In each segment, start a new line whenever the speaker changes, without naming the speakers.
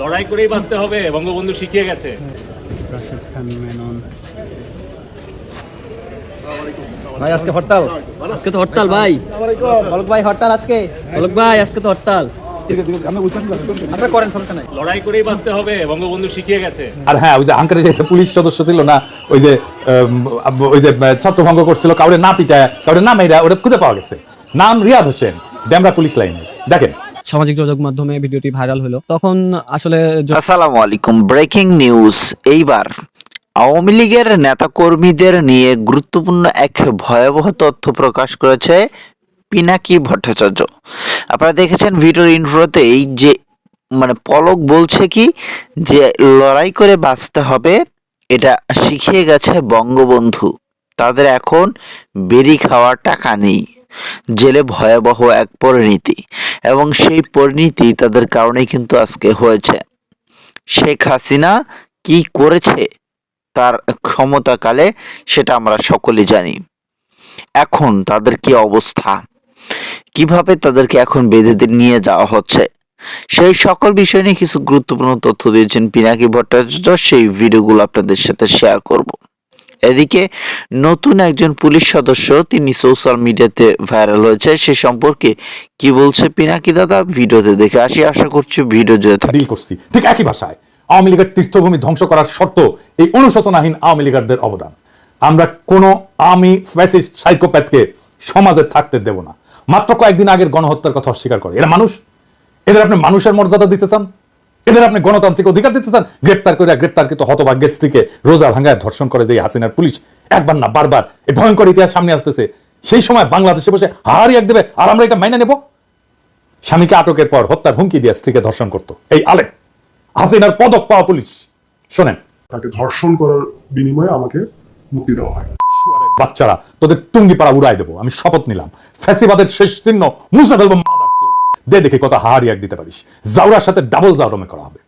লড়াই করেই বাঁচতে হবে বঙ্গবন্ধু শিখিয়ে গেছে।
রাশেদ খান মেনন।
ভাই আজকে হরতাল।
আজকে তো হরতাল ভাই।
বলক ভাই হরতাল আজকে?
বলক ভাই আজকে তো হরতাল।
আপনারা করেন সমস্যা নাই।
লড়াই করেই বাঁচতে হবে বঙ্গবন্ধু শিখিয়ে গেছে।
আর হ্যাঁ ওই যে আঙ্কারে যে পুলিশ সদস্য ছিল না ওই যে ওই যে ছত্রভঙ্গ করছিল কাউরে না পিটায় কাউরে না মেয়েরা ওটা খুঁজে পাওয়া গেছে। নাম রিয়াদ হোসেন ডেমরা পুলিশ লাইনে। দেখেন
সামাজিক যোগাযোগ মাধ্যমে ভিডিওটি ভাইরাল হলো। তখন আসলে
আসসালামু আলাইকুম ব্রেকিং নিউজ এইবার, আওয়ামী লীগের নেতাকর্মীদের নিয়ে গুরুত্বপূর্ণ এক ভয়াবহ তথ্য প্রকাশ করেছে পিনাকি ভট্টাচার্য। আপনারা দেখেছেন ভিডিওর ইন্ট্রোতেই যে মানে পলক বলছে কি, যে লড়াই করে বাঁচতে হবে, এটা শিখিয়ে গেছে বঙ্গবন্ধু। তাদের এখন বেরি খাওয়ার টাকা নেই। জেলে ভয়াবহ এক পরিণতি এবং সেই পরিণতি তাদের কারণেই কিন্তু আজকে হয়েছে। শেখ হাসিনা কি করেছে তার ক্ষমতাকালে সেটা আমরা সকলে জানি। এখন তাদের কি অবস্থা? কীভাবে তাদেরকে এখন বেঁধে নিয়ে যাওয়া হচ্ছে? সেই সকল বিষয় নিয়ে কিছু গুরুত্বপূর্ণ তথ্য দিয়েছেন পিনাকি ভট্টাচার্য। সেই ভিডিওগুলো আপনাদের সাথে শেয়ার করব। এদিকে নতুন একজন পুলিশ সদস্য, তিনি সোশ্যাল মিডিয়াতে ভাইরাল হয়েছে। সে সম্পর্কে কি বলছে পিনাকি দাদা? ভিডিওতে দেখে আসি। আশা করছি ভিডিও
ডিল করছি ঠিক একই ভাষায়, আওয়ামী লীগের তীর্থভূমি ধ্বংস করার শর্ত এই অনুশোচনাহীন আওয়ামী লীগারদের অবদান। আমরা কোন আমি ফ্যাসিস্ট, সাইকোপ্যাথকে সমাজে থাকতে দেব না। মাত্র কয়েকদিন আগের গণহত্যার কথা অস্বীকার করে। এরা মানুষ? এদের আপনি মানুষের মর্যাদা দিতে চান? এদের আপনি গণতান্ত্রিক অধিকার দিতে চান গ্রেপ্তার করে গ্রেপ্তারকৃত হতভাগ্যের স্ত্রীকে রোজা ভাঙ্গায় ধর্ষণ করে যে হাসিনার পুলিশ একবার না বারবার এই ভয়ঙ্কর ইতিহাস সামনে আসতেছে। সেই সময় বাংলাদেশে বসে হারি এক দেবে আর আমরা এটা মাইনে নেব। স্বামীকে আটকের পর হত্যার হুমকি দিয়ে স্ত্রীকে ধর্ষণ করতো। এই আলেম হাসিনার পদক পাওয়া পুলিশ। শোনেন।
তাকে ধর্ষণ করার বিনিময়ে আমাকে মুক্তি দেওয়া হয়।
বাচ্চারা তোদের টুঙ্গি পাড়া উড়াই দেবো আমি শপথ নিলাম। ফ্যাসিবাদের শেষ চিহ্ন মুছে ফেলব। দে দেখে কত হাহারি এক দিতে পারিস। জাউরার সাথে ডাবল জাউরমে করা হবে।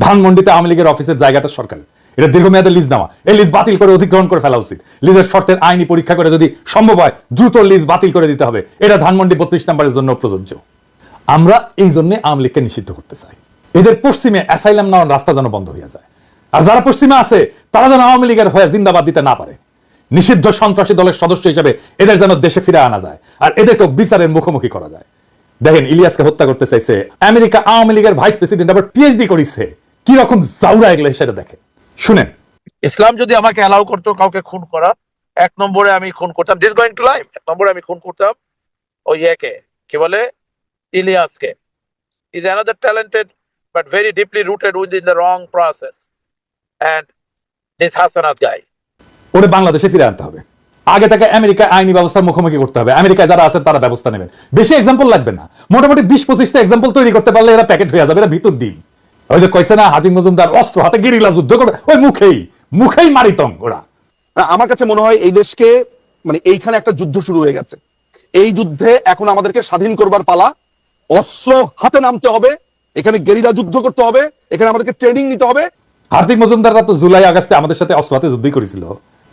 ধানমন্ডিতে আওয়ামী লীগের অফিসের জায়গাটা সরকার। এটা দীর্ঘমেয়াদে লিজ নেওয়া। এই লিজ বাতিল করে অধিগ্রহণ করে ফেলা উচিত। লিজের শর্তের আইনি পরীক্ষা করে যদি সম্ভব হয়, দ্রুত লিজ বাতিল করে দিতে হবে। এটা ধানমন্ডি বত্রিশ নম্বরের জন্য প্রযোজ্য। আমরা এই জন্য আওয়ামী লীগকে নিষিদ্ধ করতে চাই। এদের পশ্চিমে অ্যাসাইলাম নেওয়ার রাস্তা যেন বন্ধ হয়ে যায়। আর যারা পশ্চিমে আছে, তারা যেন আওয়ামী লীগের হয়ে জিন্দাবাদ দিতে না পারে। নিষিদ্ধ সন্ত্রাসী দলের সদস্য হিসেবে এদের যেন দেশে ফিরে আনা যায়। আর এদেরকে বিচারের মুখোমুখি করা যায়। দেখেন ইলিয়াসকে হত্যা করতে চাইছে আমেরিকা আওয়ামী লীগের ভাইস প্রেসিডেন্ট আবার পিএইচডি করিছে। কি রকম জাউরা এগুলো সেটা দেখে শুনেন।
ইসলাম যদি আমাকে অ্যালাউ করতো কাউকে খুন করা এক নম্বরে আমি খুন করতাম। দিস গোয়িং টু লাইফ এক নম্বরে আমি খুন করতাম ওই একে কি বলে? ইলিয়াসকে। Is another talented but very deeply rooted with in the wrong process and this Hasnat guy
ওরে বাংলাদেশে ফিরে আনতে হবে। আগে থেকে আমেরিকা আইনি ব্যবস্থার মুখোমুখি করতে হবে। আমেরিকায় যারা আছেন তারা ব্যবস্থা নেবেন। বেশি এক্সাম্পল লাগবে না। মোটামুটি বিশ পঁচিশটা এক্সাম্পল তৈরি করতে পারলে এরা প্যাকেট হয়ে যাবে এরা ভিতর দিন। ওই যে কইছে না হাতিম মজুমদার অস্ত্র হাতে গেরিলা যুদ্ধ করবে ওই মুখেই মুখেই মারিতম ওরা।
আমার কাছে মনে হয় এই দেশকে মানে এইখানে একটা যুদ্ধ শুরু হয়ে গেছে। এই যুদ্ধে এখন আমাদেরকে স্বাধীন করবার পালা। অস্ত্র হাতে নামতে হবে এখানে গেরিলা যুদ্ধ করতে হবে এখানে আমাদেরকে ট্রেনিং নিতে হবে।
হার্দিক মজুমদাররা তো জুলাই আগস্টে আমাদের সাথে অস্ত্র হাতে যুদ্ধই করেছিল।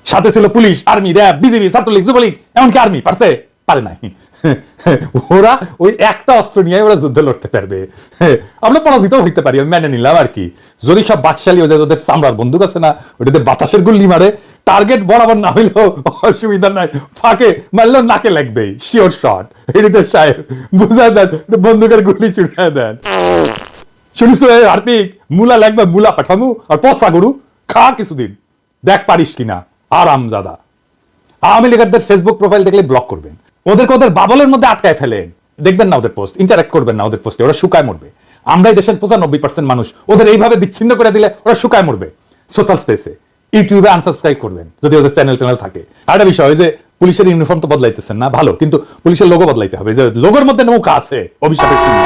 সাথে ছিল police army RAB BGB Chhatra League, Jubo League, এমনকি আর্মি পারছে? পারে নাই। ওরা ওই একটা অস্ত্র নিয়ে ওরা যুদ্ধ লড়তে পারবে। আমরা পরাজিত হইতে পারি, আমি মেনে নিলাম আর কি। যদি সব বাকশালী হয়ে যায়, ওদের চামড়ার বন্দুক আছে না, ওটাতে বাতাসের গুল্লি মারে টার্গেট বরাবর না হইলেও অসুবিধা নাই। ফাঁকে মারলেও নাকে লাগবে শিওর শট হৃদয় সাহেব বুঝা দেন বন্দুকের গুলি ছুড়ে দেন। শুনিস হার্দিক, মুলা লাগবে, মুলা পাঠামু, আর পসা গরু, খা কিছুদিন। দেখ পারিস কিনা। আরাম দাদা আওয়ামী লীগারদের ফেসবুক প্রোফাইল দেখলে ব্লক করবেন। ওদেরকে ওদের বাবলের মধ্যে আটকায় ফেলেন। দেখবেন না ওদের পোস্ট ইন্টারাক্ট করবেন না ওদের পোস্টে ওরা শুকায় মরবে। আমরাই দেশের পঁচানব্বই পার্সেন্ট মানুষ, ওদের এইভাবে বিচ্ছিন্ন করে দিলে ওরা শুকায় মরবে। সোশ্যাল স্পেসে ইউটিউবে আনসাবস্ক্রাইব করবেন, যদি ওদের চ্যানেল ট্যানেল থাকে। আর একটা বিষয় যে পুলিশের ইউনিফর্ম তো বদলাইতেছেন না, ভালো, কিন্তু পুলিশের লোগো বদলাইতে হবে। যে লোগোর মধ্যে নৌকা আছে অভিশাপের চিহ্ন।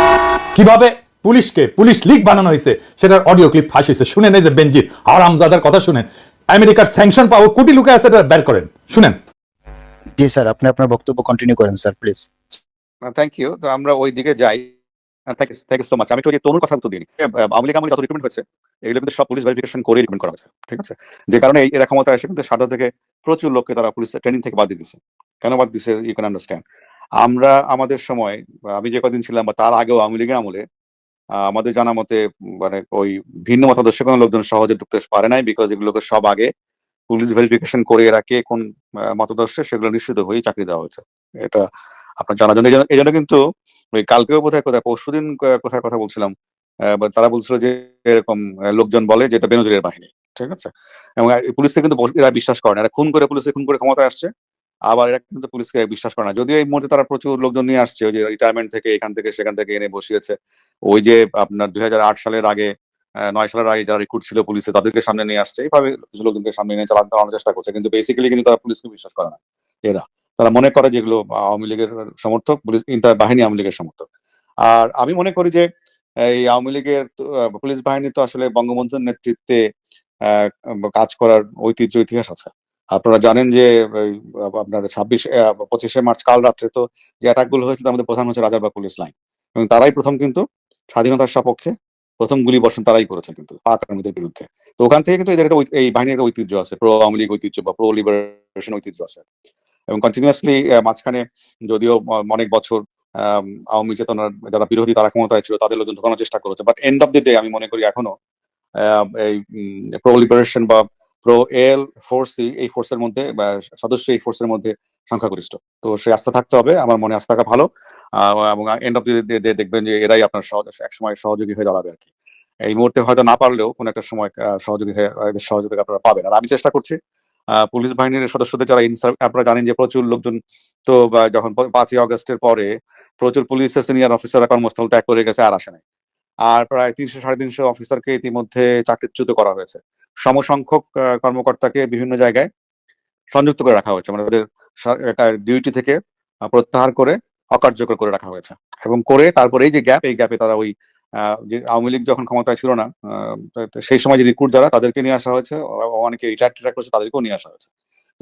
কীভাবে পুলিশকে, পুলিশ লিগ বানানো হয়েছে, সেটার অডিও ক্লিপ ফাঁস হয়েছে। শুনেন এই যে বেঞ্জির আরামজাদার কথা শুনেন। আমেরিকার স্যাংশন পাওয়া কোটি লুকে আছে এটা বের করেন। শুনেন।
জি স্যার আপনি আপনার বক্তব্য কন্টিনিউ করেন স্যার প্লিজ
থ্যাংক ইউ তো আমরা ওই দিকে যাই। Thank you thank you so much আমি একটু যে তনুর কথা উত্তর দিই। আওয়ামী লীগ আমলে যত রিক্রুটমেন্ট হয়েছে এগুলো কিন্তু সব পুলিশ ভেরিফিকেশন করে রিক্রুটমেন্ট করা হয়েছে ঠিক আছে? যে কারণে এই- এরা ক্ষমতা এসে কিন্তু সারদা থেকে প্রচুর লোককে তারা পুলিশ ট্রেনিং থেকে বাদ দিয়ে দিচ্ছে কেন বাদ দিচ্ছে ইউ ক্যান আন্ডারস্ট্যান্ড আমরা আমাদের সময় আমি যে কদিন ছিলাম বা তার আগেও আওয়ামী লীগের আমলে আমাদের জানা মতে মানে ওই ভিন্ন মতাদর্শে কোনো লোকজন সহজে ঢুকতে পারে নাই বিকজ এগুলোকে সব আগে পুলিশ ভেরিফিকেশন করে এরা কে কোন মতাদর্শে সেগুলো নিশ্চিত হয়েই চাকরি দেওয়া হয়েছে। এটা আপনার জানার জন্য। এই জন্য- কিন্তু ওই কালকেও কোথায় কোথায় পরশুদিন কোথায় কথা বলছিলাম তারা বলছিল যে এরকম লোকজন বলে যে এটা বেনজিরের বাহিনী ঠিক আছে? এবং আহ, পুলিশকে কিন্তু এরা বিশ্বাস করে না। এরা খুন করে পুলিশে খুন করে ক্ষমতায় আসছে। আবার এরা কিন্তু পুলিশকে বিশ্বাস করে না। যদিও এই মুহূর্তে তারা প্রচুর লোকজন নিয়ে আসছে, ওই যে রিটায়ারমেন্ট থেকে এখান থেকে সেখান থেকে এনে বসিয়েছে। ওই যে আপনার দুই হাজার আট সালের আগে নয় সালের আগে যারা রিক্রুট ছিল পুলিশে, তাদেরকে সামনে নিয়ে আসছে। এইভাবে কিছু লোকজনকে সামনে নিয়ে চালাতে চালানোর চেষ্টা করছে। কিন্তু বেসিক্যালি কিন্তু তারা পুলিশকে বিশ্বাস করে না, এরা। তারা মনে করে যেগুলো আওয়ামী লীগের সমর্থক, পুলিশ বাহিনী আওয়ামী লীগের সমর্থক। আর আমি মনে করি যে, এই আওয়ামী লীগের পুলিশ বাহিনী তো আসলে বঙ্গবন্ধুর নেতৃত্বে কাজ করার ঐতিহ্য, ইতিহাস আছে। আপনারা জানেন যে আপনার ছাব্বিশ পঁচিশে মার্চ কাল রাত্রে তো যে অ্যাটাকগুলো হয়েছিল মধ্যে প্রধান হচ্ছে রাজারবাগ পুলিশ লাইন। এবং তারাই প্রথম কিন্তু স্বাধীনতার সপক্ষে প্রথম গুলি বর্ষণ তারাই করেছে কিন্তু, পাক আর্মিদের বিরুদ্ধে। তো ওখান থেকে কিন্তু এদের একটা এই বাহিনীর একটা ঐতিহ্য আছে, প্রো আওয়ামী লীগ ঐতিহ্য বা প্রো লিবারেশন ঐতিহ্য আছে। এবং কন্টিনিউয়াসলি মাঝখানে যদিও অনেক বছর আওয়ামী চেতনার যারা বিরোধী তারা ক্ষমতায় ছিল, তাদের লোকজন ঢোকানোর চেষ্টা করেছে। But end of the day আমি মনে করি এখনও এই প্রো লিবারেশন বা প্রো এল ফোর্স এই ফোর্সের মধ্যে বা সদস্য এই ফোর্সের মধ্যে সংখ্যাগরিষ্ঠ। তো সে আস্থা থাকতে হবে, আমার মনে আস্থা থাকা ভালো। এবং এন্ড অফ ডে দেখবেন যে এরাই আপনার একসময় সহযোগী হয়ে দাঁড়াবে আর কি এই মুহূর্তে হয়তো না পারলেও কোনো একটা সময় সহযোগী হয়ে সহযোগিতা আপনারা পাবেন। আর আমি চেষ্টা করছি পুলিশ বাহিনীর সদস্যদের যারা আপনারা জানেন যে প্রচুর লোকজন তো যখন পাঁচই আগস্টের পরে প্রচুর পুলিশের সিনিয়র অফিসাররা কর্মস্থল ত্যাগ করে গেছে আর আসে নাই। আর প্রায় তিনশো, সাড়ে তিনশো অফিসারকে ইতিমধ্যে চাকরিচ্যুত করা হয়েছে। সমসংখ্যক কর্মকর্তাকে বিভিন্ন জায়গায় সংযুক্ত করে রাখা হয়েছে। মানে তাদের ডিউটি থেকে প্রত্যাহার করে অকার্যকর করে রাখা হয়েছে। এবং করে তারপরে এই যে গ্যাপ এই গ্যাপে তারা ওই যে আওয়ামী লীগ যখন ক্ষমতায় ছিল না সেই সময় যে রিক্রুট যারা, তাদেরকে নিয়ে আসা হয়েছে। অনেকে রিটায়ার টিটার করছে, তাদেরকেও নিয়ে আসা হয়েছে।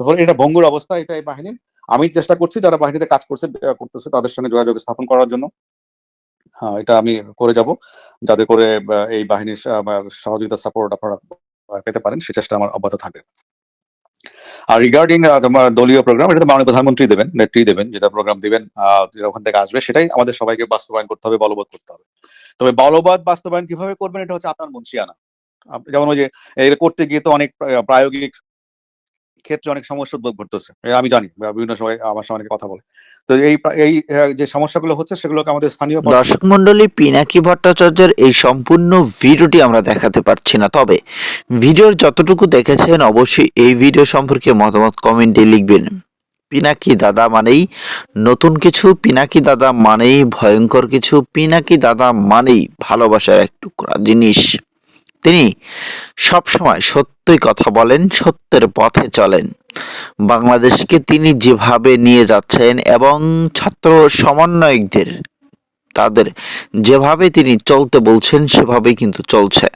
তো এটা ভঙ্গুর অবস্থা, এটা এই বাহিনীর। আমি চেষ্টা করছি যারা বাহিনীতে কাজ করছে করতেছে, তাদের সঙ্গে যোগাযোগ স্থাপন করার জন্য। হ্যাঁ এটা আমি করে যাব। যাতে করে এই বাহিনীর সহযোগিতা সাপোর্ট আপনারা পেতে পারেন সে চেষ্টা আমার অব্যাহত থাকবে। আর রিগার্ডিং তোমার দলীয় প্রোগ্রাম এটা তো মাননীয় প্রধানমন্ত্রী দেবেন, নেত্রী দেবেন, যেটা প্রোগ্রাম দেবেন যেটা ওখান থেকে আসবে, সেটাই আমাদের সবাইকে বাস্তবায়ন করতে হবে, বলবৎ করতে হবে। তবে বলবৎ বাস্তবায়ন কীভাবে করবেন, এটা হচ্ছে আপনার মনসিয়ানা যেমন ওই যে করতে গিয়ে তো অনেক প্রায়োগিক ক্ষেত্রে অনেক সমস্যা উদ্ভব ঘটতেছে আমি জানি বিভিন্ন সময় আমার সঙ্গে অনেকে কথা বলে। তো এই এই যে সমস্যাগুলো হচ্ছে সেগুলোকে আমাদের স্থানীয়
দর্শক মন্ডলী পিনাকি ভট্টাচার্যের এই সম্পূর্ণ ভিডিওটি আমরা দেখাতে পারছি না। তবে ভিডিওর যতটুকু দেখেছেন, অবশ্যই এই ভিডিও সম্পর্কে মতামত কমেন্টে লিখবেন। পিনাকি দাদা মানেই নতুন কিছু, পিনাকি দাদা মানেই ভয়ঙ্কর কিছু, পিনাকি দাদা মানেই ভালোবাসার এক টুকরা জিনিস। তিনি সবসময় সত্যই কথা বলেন, সত্যের পথে চলেন। বাংলাদেশকে তিনি যেভাবে নিয়ে যাচ্ছেন এবং ছাত্র সমন্বয়কদের, তাদের যেভাবে তিনি চলতে বলছেন, সেভাবেই কিন্তু চলছে।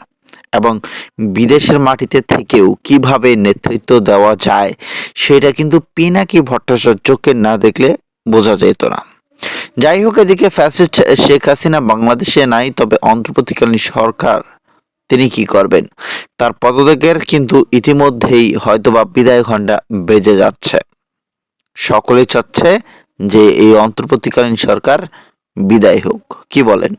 এবং বিদেশের মাটিতে থেকেও কীভাবে নেতৃত্ব দেওয়া যায়, সেটা কিন্তু পিনাকি ভট্টাচার্যকে না দেখলে বোঝা যেত না। যাই হোক, এদিকে ফ্যাসিস্ট শেখ হাসিনা বাংলাদেশে নাই, তবে অন্তর্বর্তীকালীন সরকার তিনি কি করবেন? তার পদত্যাগের কিন্তু ইতিমধ্যেই হয়তোবা বিদায় ঘণ্টা বেজে যাচ্ছে। সকলে চাচ্ছে যে এই অন্তর্বর্তীকালীন সরকার বিদায় হোক। কি বলেন?